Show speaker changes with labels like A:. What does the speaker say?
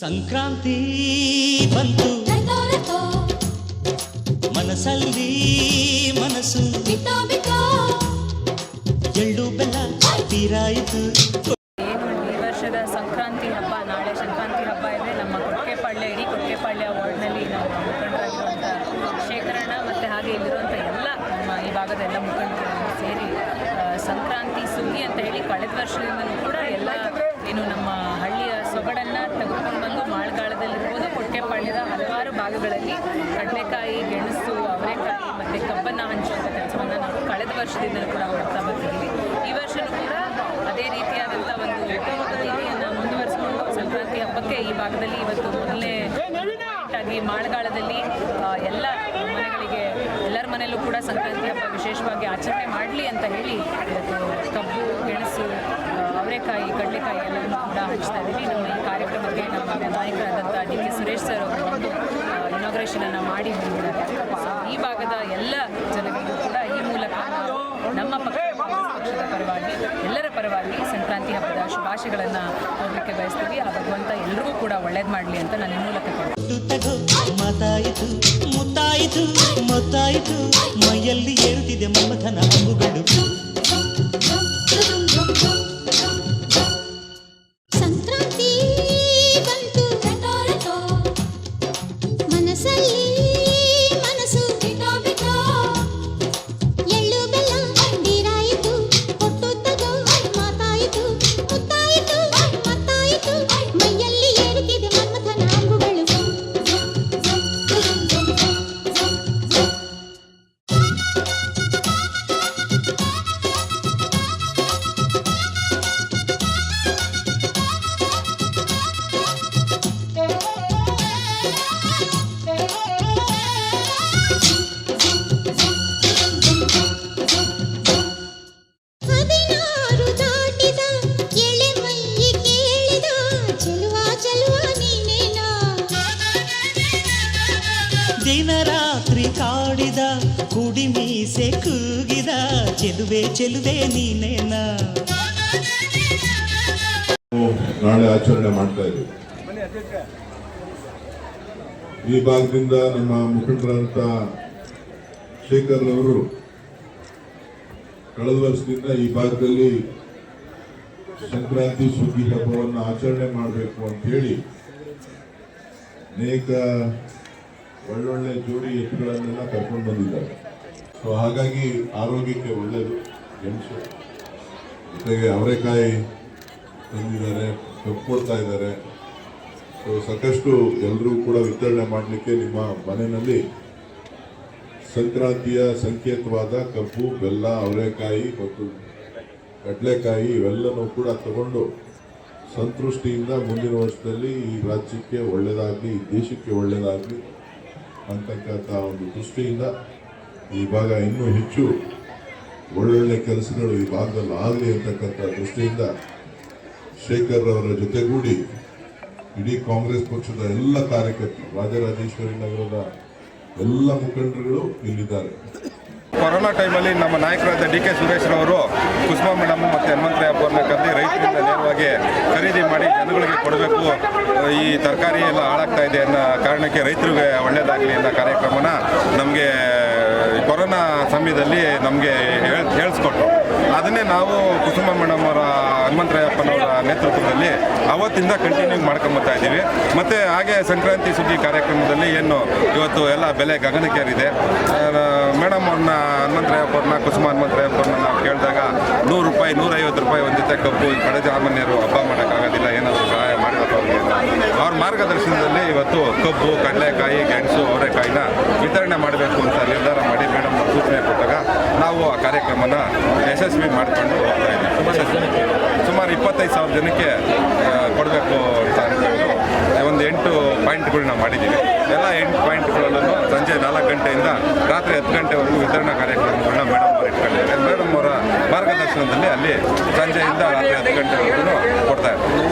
A: ಸಂಕ್ರಾಂತಿ ಬಂತು. ಮನಸ್ಸಲ್ಲಿ ಮನಸ್ಸು. ಎಳ್ಳು ಬೆಲ್ಲ ತೀರಾಯಿತು
B: ಏನು ಈ ವರ್ಷದ ಸಂಕ್ರಾಂತಿ ಹಬ್ಬ ನಾಳೆ ಸಂಕ್ರಾಂತಿ ಹಬ್ಬ ಇದೆ. ನಮ್ಮ ಕೊಟ್ಟೆಪಾಳ್ಯ ಇಡೀ ಕೊಟ್ಟೆಪಾಳ್ಯ ವಾರ್ಡ್ನಲ್ಲಿ ನಾವು ಮುಖಂಡರಾಗಿರುವಂಥ ಶೇಖರಣ್ಣ ಮತ್ತು ಹಾಗೆ ಇಲ್ಲಿರುವಂಥ ಎಲ್ಲ ನಮ್ಮ ಈ ಭಾಗದ ಎಲ್ಲ ಮುಖಂಡರು ಸೇರಿ ಸಂಕ್ರಾಂತಿ ಸುಗ್ಗಿ ಅಂತ ಹೇಳಿ ಕಳೆದ ವರ್ಷದಿಂದಲೂ ಕೂಡ ಎಲ್ಲ ಏನು ನಮ್ಮ ಹಳ್ಳಿಯ ಸೊಗಡನ್ನು ತೆಗೆದುಕೊಂಡು ಮಾಳ್ಗಾಳದಲ್ಲಿರ್ಬೋದು ಹಲವಾರು ಭಾಗಗಳಲ್ಲಿ ಕಡಲೆಕಾಯಿ, ಗೆಣಸು, ಅವರೆಕಾಯಿ ಮತ್ತು ಕಬ್ಬನ್ನು ಹಂಚುವಂಥ ಕೆಲಸವನ್ನು ನಾವು ಕಳೆದ ವರ್ಷದಿಂದಲೂ ಕೂಡ ಮಾಡ್ತಾ ಬರ್ತಿದ್ದೀವಿ ಈ ವರ್ಷನೂ ಕೂಡ ಅದೇ ರೀತಿಯಾದಂಥ ಒಂದು ರೀತಿಯನ್ನು ಮುಂದುವರಿಸಿಕೊಂಡು ಸಂಕ್ರಾಂತಿ ಹಬ್ಬಕ್ಕೆ ಈ ಭಾಗದಲ್ಲಿ ಇವತ್ತು ಮೊದಲನೇ ಆಗಿ ಮಾಳಗಾಳದಲ್ಲಿ ಎಲ್ಲ ಮನೆಗಳಿಗೆ ಮನೆಯಲ್ಲೂ ಕೂಡ ಸಂಕ್ರಾಂತಿ ಹಬ್ಬ ವಿಶೇಷವಾಗಿ ಆಚರಣೆ ಮಾಡಲಿ ಅಂತ ಹೇಳಿ ಕಬ್ಬು, ಗೆಣಸು ಅವರೆಕಾಯಿ, ಕಡಲೆಕಾಯಿ ಎಲ್ಲವನ್ನು ಕೂಡ ಹಂಚ್ತಾ ಇದ್ದೀವಿ. ನಮ್ಮ ಈ ಕಾರ್ಯಕ್ರಮಕ್ಕೆ ನಮ್ಮ ನಾಯಕರಾದಂಥ ಡಿ ಕೆ ಸುರೇಶ್ ಸರ್ ಅವರು ಒಂದು ಇನಾಗ್ರೇಷನನ್ನು ಮಾಡಿ ಈ ಭಾಗದ ಎಲ್ಲ ಜನರಿಗೂ ಕೂಡ ಈ ಮೂಲಕ ನಮ್ಮ ಪಕ್ಷದ ಪರವಾಗಿ, ಎಲ್ಲರ ಪರವಾಗಿ ಸಂಕ್ರಾಂತಿ ಹಬ್ಬದ ಶುಭಾಶಯಗಳನ್ನು ಹೋಗಲಿಕ್ಕೆ ಬಯಸ್ತೀವಿ. ಆ ಭಗವಂತ ಎಲ್ರಿಗೂ ಕೂಡ ಒಳ್ಳೇದು ಮಾಡಲಿ ಅಂತ ನಾನು ಈ ಮೂಲಕ
A: ಮುತ್ತಾಯಿತು ಮೊತ್ತಾಯಿತು ಮೈಯಲ್ಲಿ ಏರುತ್ತಿದೆ ಮಮಥನ ಹಂಗುಗಳು ಕಾಡಿದ, ಕುಡಿ ಮೀಸೆ ಕೂಗಿದ, ಚೆಲುವೆ ಚೆಲುವೆ ನೀನೇನ
C: ನಾಳೆ ಆಚರಣೆ ಮಾಡ್ತಾ ಇದ್ದೀವಿ. ಈ ಭಾಗದಿಂದ ನಮ್ಮ ಮುಖಂಡರಂತ ಶೇಖರ್ ಅವರು ಕಳೆದ ವರ್ಷದಿಂದ ಈ ಭಾಗದಲ್ಲಿ ಸಂಕ್ರಾಂತಿ ಸುಗ್ಗಿ ಹಬ್ಬವನ್ನು ಆಚರಣೆ ಮಾಡಬೇಕು ಅಂತ ಹೇಳಿ ಅನೇಕ ಒಳ್ಳೊಳ್ಳೆ ಜೋಡಿ ಎತ್ತುಗಳನ್ನೆಲ್ಲ ಕರ್ಕೊಂಡು ಬಂದಿದ್ದಾರೆ. ಸೊ ಹಾಗಾಗಿ ಆರೋಗ್ಯಕ್ಕೆ ಒಳ್ಳೆಯದು ಗೆಣಸು ಜೊತೆಗೆ ಅವರೆಕಾಯಿ ತಂದಿದ್ದಾರೆ ಕೊಡ್ತಾ ಇದ್ದಾರೆ. ಸೊ ಸಾಕಷ್ಟು ಎಲ್ಲರೂ ಕೂಡ ವಿತರಣೆ ಮಾಡಲಿಕ್ಕೆ ನಿಮ್ಮ ಮನೆಯಲ್ಲಿ ಸಂಕ್ರಾಂತಿಯ ಸಂಕೇತವಾದ ಕಬ್ಬು, ಬೆಲ್ಲ, ಅವರೆಕಾಯಿ ಮತ್ತು ಕಡಲೆಕಾಯಿ ಇವೆಲ್ಲನೂ ಕೂಡ ತಗೊಂಡು ಸಂತೃಷ್ಟಿಯಿಂದ ಮುಂದಿನ ವರ್ಷದಲ್ಲಿ ಈ ರಾಜ್ಯಕ್ಕೆ ಒಳ್ಳೆಯದಾಗಲಿ ದೇಶಕ್ಕೆ ಒಳ್ಳೆಯದಾಗಲಿ ಅಂತಕ್ಕಂಥ ಒಂದು ದೃಷ್ಟಿಯಿಂದ ಈ ಭಾಗ ಇನ್ನೂ ಹೆಚ್ಚು ಒಳ್ಳೊಳ್ಳೆ ಕೆಲಸಗಳು ಈ ಭಾಗದಲ್ಲಿ ಆಗಲಿ ಅಂತಕ್ಕಂಥ ದೃಷ್ಟಿಯಿಂದ ಶೇಖರ್ ಅವರ ಜೊತೆಗೂಡಿ ಇಡೀ ಕಾಂಗ್ರೆಸ್ ಪಕ್ಷದ ಎಲ್ಲ ಕಾರ್ಯಕರ್ತರು ರಾಜರಾಜೇಶ್ವರಿ ನಗರದ ಎಲ್ಲ ಮುಖಂಡರುಗಳು ಇಲ್ಲಿದ್ದಾರೆ.
D: ಕೊರೋನಾ ಟೈಮಲ್ಲಿ ನಮ್ಮ ನಾಯಕರಾದ ಡಿ ಕೆ ಸುರೇಶ್ರವರು ಕುಸುಮಾ ಮೇಡಮ್ ಮತ್ತು ಹನುಮಂತರಾಯ ಹಬ್ಬವನ್ನು ಕರೆದು ರೈತರಿಂದ ನೇರವಾಗಿ ಖರೀದಿ ಮಾಡಿ ಜನಗಳಿಗೆ ಕೊಡಬೇಕು. ಈ ತರಕಾರಿ ಎಲ್ಲ ಹಾಳಾಗ್ತಾ ಇದೆ ಅನ್ನೋ ಕಾರಣಕ್ಕೆ ರೈತರಿಗೆ ಒಳ್ಳೇದಾಗಲಿ ಅನ್ನೋ ಕಾರ್ಯಕ್ರಮನ ನಮಗೆ ಕೊರೋನಾ ಸಮಯದಲ್ಲಿ ನಮಗೆ ಹೇಳಿಸ್ಕೊಟ್ರು. ಅದನ್ನೇ ನಾವು ಕುಸುಮ ಮೇಡಮ್ ಅವರ ಹನುಮಂತರಾಯಪ್ಪನವರ ನೇತೃತ್ವದಲ್ಲಿ ಅವತ್ತಿಂದ ಕಂಟಿನ್ಯೂ ಮಾಡ್ಕೊಂಬತ್ತಾ ಇದ್ದೀವಿ. ಮತ್ತು ಹಾಗೆ ಸಂಕ್ರಾಂತಿ ಸುದ್ದಿ ಕಾರ್ಯಕ್ರಮದಲ್ಲಿ ಏನು ಇವತ್ತು ಎಲ್ಲ ಬೆಲೆ ಗಗನಕ್ಕೇರಿದೆ. ಮೇಡಮ್ ಅವ್ರನ್ನ ಹನುಮಂತರಾಯಪ್ಪವ್ರನ್ನ ಕುಸುಮ ಹನುಮಂತರಾಯಪ್ಪವ್ರನ್ನ ನಾವು ಕೇಳಿದಾಗ ನೂರು ರೂಪಾಯಿ, ನೂರೈವತ್ತು ರೂಪಾಯಿ ಒಂದಿತ್ತ ಕಬ್ಬು ಈ ಕಡೆ ಸಾಮಾನ್ಯರು ಹಬ್ಬ ಮಾಡೋಕ್ಕಾಗೋದಿಲ್ಲ, ಏನಾದರೂ ಸಹಾಯ ಮಾಡಬೇಕು ಅವ್ರಿಗೆ ಅವ್ರ ಮಾರ್ಗದರ್ಶನದಲ್ಲಿ ಇವತ್ತು ಕಬ್ಬು, ಕಡಲೆಕಾಯಿ, ಗೆಣಸು, ಅವರೆಕಾಯಿನ ವಿತರಣೆ ಮಾಡಬೇಕು ಅಂತ ನಿರ್ಧಾರ ಮಾಡಿ ಮೇಡಮ್ ಸೂಚನೆ ಕೊಟ್ಟಾಗ ನಾವು ಆ ಕಾರ್ಯಕ್ರಮನ ಯಶಸ್ವಿ ಮಾಡಿಕೊಂಡು ಹೋಗ್ತಾ ಇದ್ದೀವಿ ಸುಮಾರು ಇಪ್ಪತ್ತೈದು ಸಾವಿರ ಜನಕ್ಕೆ ಕೊಡಬೇಕು ಅಂತ ಅಂದ್ಕೊಂಡು ಒಂದು ಎಂಟು ಪಾಯಿಂಟ್ಗಳನ್ನ ಮಾಡಿದ್ದೀವಿ. ಎಲ್ಲ ಎಂಟು ಪಾಯಿಂಟ್ಗಳಲ್ಲೂ ಸಂಜೆ ನಾಲ್ಕು ಗಂಟೆಯಿಂದ ರಾತ್ರಿ ಹತ್ತು ಗಂಟೆವರೆಗೂ ವಿತರಣಾ ಕಾರ್ಯಕ್ರಮಗಳನ್ನ ಮೇಡಮ್ ಅವರು ಇಟ್ಕೊಂಡಿದ್ದಾರೆ. ಮೇಡಮ್ ಅವರ ಮಾರ್ಗದರ್ಶನದಲ್ಲಿ ಅಲ್ಲಿ ಸಂಜೆಯಿಂದ ರಾತ್ರಿ ಹತ್ತು ಗಂಟೆವರೆಗೂ ಕೊಡ್ತಾ ಇರ್ತಾರೆ